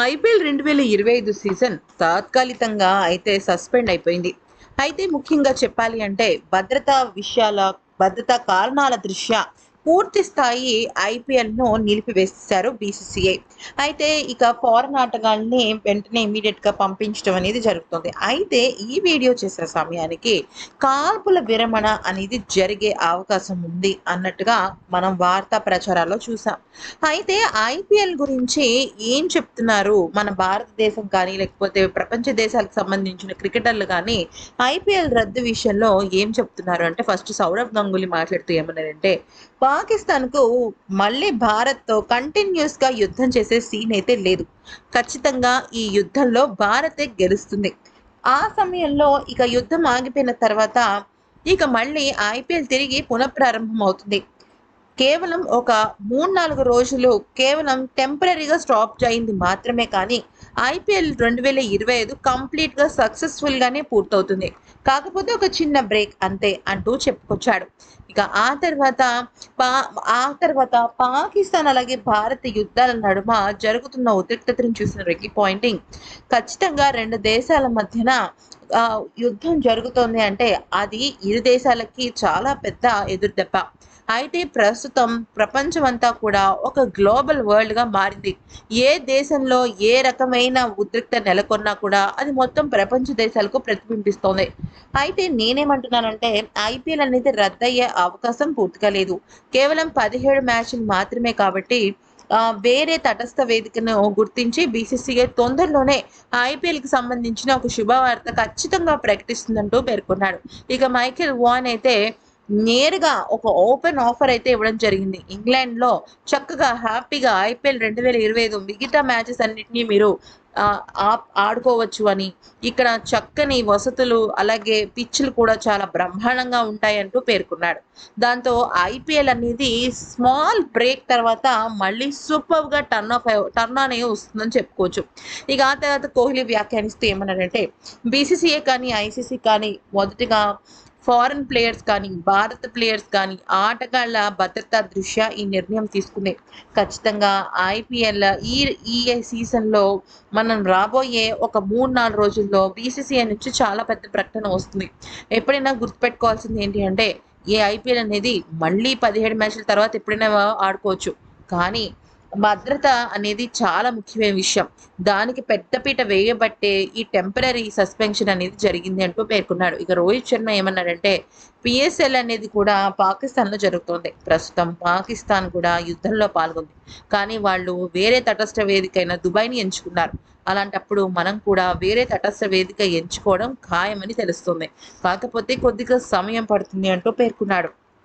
IPL రెండు వేల ఇరవై ఐదు సీజన్ తాత్కాలికంగా అయితే సస్పెండ్ అయిపోయింది. అయితే ముఖ్యంగా చెప్పాలి అంటే భద్రతా విషయాల భద్రతా కారణాల దృష్ట్యా పూర్తి స్థాయి ఐపీఎల్ను నిలిపివేశారు బీసీసీఐ అయితే ఇక ఫారెన్ ఆటగాళ్ళని వెంటనే ఇమీడియట్గా పంపించడం అనేది జరుగుతుంది. అయితే ఈ వీడియో చేసే సమయానికి కాల్పుల విరమణ అనేది జరిగే అవకాశం ఉంది అన్నట్టుగా మనం వార్తా ప్రచారాల్లో చూసాం. అయితే ఐపీఎల్ గురించి ఏం చెప్తున్నారు? మన భారతదేశం కానీ లేకపోతే ప్రపంచ దేశాలకు సంబంధించిన క్రికెటర్లు కానీ ఐపీఎల్ రద్దు విషయంలో ఏం చెప్తున్నారు? అంటే ఫస్ట్ సౌరవ్ గంగూలీ మాట్లాడుతూ ఏమన్నారంటే పాకిస్తాన్కు మళ్ళీ భారత్తో కంటిన్యూస్గా యుద్ధం చేసే సీన్ అయితే లేదు. ఖచ్చితంగా ఈ యుద్ధంలో భారతే గెలుస్తుంది. ఆ సమయంలో ఇక యుద్ధం ఆగిపోయిన తర్వాత ఇక మళ్ళీ ఐపీఎల్ తిరిగి పునఃప్రారంభం అవుతుంది కేవలం ఒక మూడు నాలుగు రోజులు కేవలం టెంపరీగా స్టాప్ అయింది మాత్రమే కానీ ఐపీఎల్ రెండు వేల ఇరవై ఐదు కంప్లీట్గా సక్సెస్ఫుల్గానే పూర్తవుతుంది. కాకపోతే ఒక చిన్న బ్రేక్ అంతే అంటూ చెప్పుకొచ్చాడు. ఇక ఆ తర్వాత పా ఆ తర్వాత పాకిస్తాన్ అలాగే భారత యుద్ధాల నడుమ జరుగుతున్న ఉద్రిక్తతను చూసిన రెగ్గి పాయింటింగ్ ఖచ్చితంగా రెండు దేశాల మధ్యన ఆ, యుద్ధం జరుగుతోంది అంటే అది ఇరు దేశాలకి చాలా పెద్ద ఎదురుదెబ్బ. అయితే ప్రస్తుతం ప్రపంచమంతా కూడా ఒక గ్లోబల్ వరల్డ్గా మారింది. ఏ దేశంలో ఏ రకమైన ఉద్రిక్త నెలకొన్నా కూడా అది మొత్తం ప్రపంచ దేశాలకు ప్రతిబింబిస్తోంది. అయితే నేనేమంటున్నానంటే ఐపీఎల్ అనేది రద్దయ్యే అవకాశం పూర్తిగా లేదు. కేవలం పదిహేడు మ్యాచ్లు మాత్రమే కాబట్టి వేరే తటస్థ వేదికను గుర్తించి బీసీసీఐ తొందరలోనే ఐపీఎల్కి సంబంధించిన ఒక శుభవార్త ఖచ్చితంగా ప్రకటిస్తుందంటూ పేర్కొన్నాడు. ఇక మైకేల్ వాన్ అయితే నేరుగా ఒక ఓపెన్ ఆఫర్ అయితే ఇవ్వడం జరిగింది. ఇంగ్లాండ్లో చక్కగా హ్యాపీగా ఐపీఎల్ రెండు వేల ఇరవై ఐదు మిగతా మ్యాచెస్ అన్నింటినీ మీరు ఆడుకోవచ్చు అని. ఇక్కడ చక్కని వసతులు అలాగే పిచ్లు కూడా చాలా బ్రహ్మాండంగా ఉంటాయంటూ పేర్కొన్నాడు. దాంతో ఐపీఎల్ అనేది స్మాల్ బ్రేక్ తర్వాత మళ్ళీ సూపర్గా టర్న్ ఆఫ్ టర్న్ ఆన్ అయ్యి వస్తుందని చెప్పుకోవచ్చు. ఇక ఆ తర్వాత కోహ్లీ వ్యాఖ్యానిస్తూ ఏమన్నాడంటే బీసీసీఏ కానీ ఐసీసీ కానీ మొదటిగా ఫారెన్ ప్లేయర్స్ కానీ భారత ప్లేయర్స్ కానీ ఆటగాళ్ళ భద్రతా దృష్ట్యా ఈ నిర్ణయం తీసుకుంది ఖచ్చితంగా ఐపీఎల్ ఈ ఈ సీజన్లో మన మనం రాబోయే ఒక మూడు నాలుగు రోజుల్లో బీసీసీఐ నుంచి చాలా పెద్ద ప్రకటన వస్తుంది. ఎప్పుడైనా గుర్తుపెట్టుకోవాల్సింది ఏంటి అంటే ఏ ఐపీఎల్ అనేది మళ్ళీ పదిహేడు మ్యాచ్ల తర్వాత ఎప్పుడైనా ఆడుకోవచ్చు. కానీ భద్రత అనేది చాలా ముఖ్యమైన విషయం. దానికి పెద్దపీట వేయబట్టే ఈ టెంపరీ సస్పెన్షన్ అనేది జరిగింది అంటూ పేర్కొన్నాడు. ఇక రోహిత్ శర్మ ఏమన్నాడంటే పిఎస్ఎల్ అనేది కూడా పాకిస్తాన్లో జరుగుతోంది. ప్రస్తుతం పాకిస్తాన్ కూడా యుద్ధంలో పాల్గొంది. కానీ వాళ్ళు వేరే తటస్థ వేదికైన దుబాయ్ని ఎంచుకున్నారు. అలాంటప్పుడు మనం కూడా వేరే తటస్థ వేదిక ఎంచుకోవడం ఖాయమని తెలుస్తుంది. కాకపోతే కొద్దిగా సమయం పడుతుంది అంటూ పేర్కొన్నాడు.